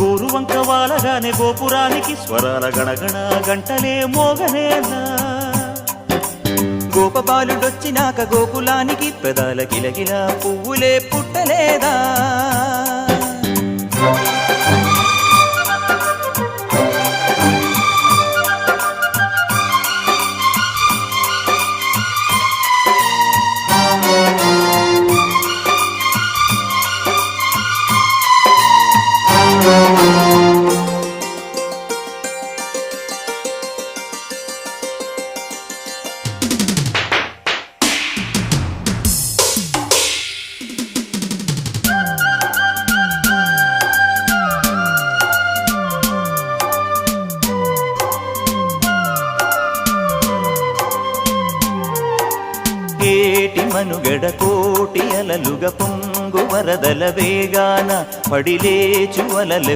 గోరువంక వాలగానే గోపురానికి స్వరాల గణగణ గంటలే మోగనేనా గోపబాలుడొచ్చినాక గోకులానికి పెదాల గిలగిల పువ్వులే పుట్టలేదా? ఏటి మనుగడ కోటి అలలుగ పొంగు వరదల వేగాన పడిలేచు అలలు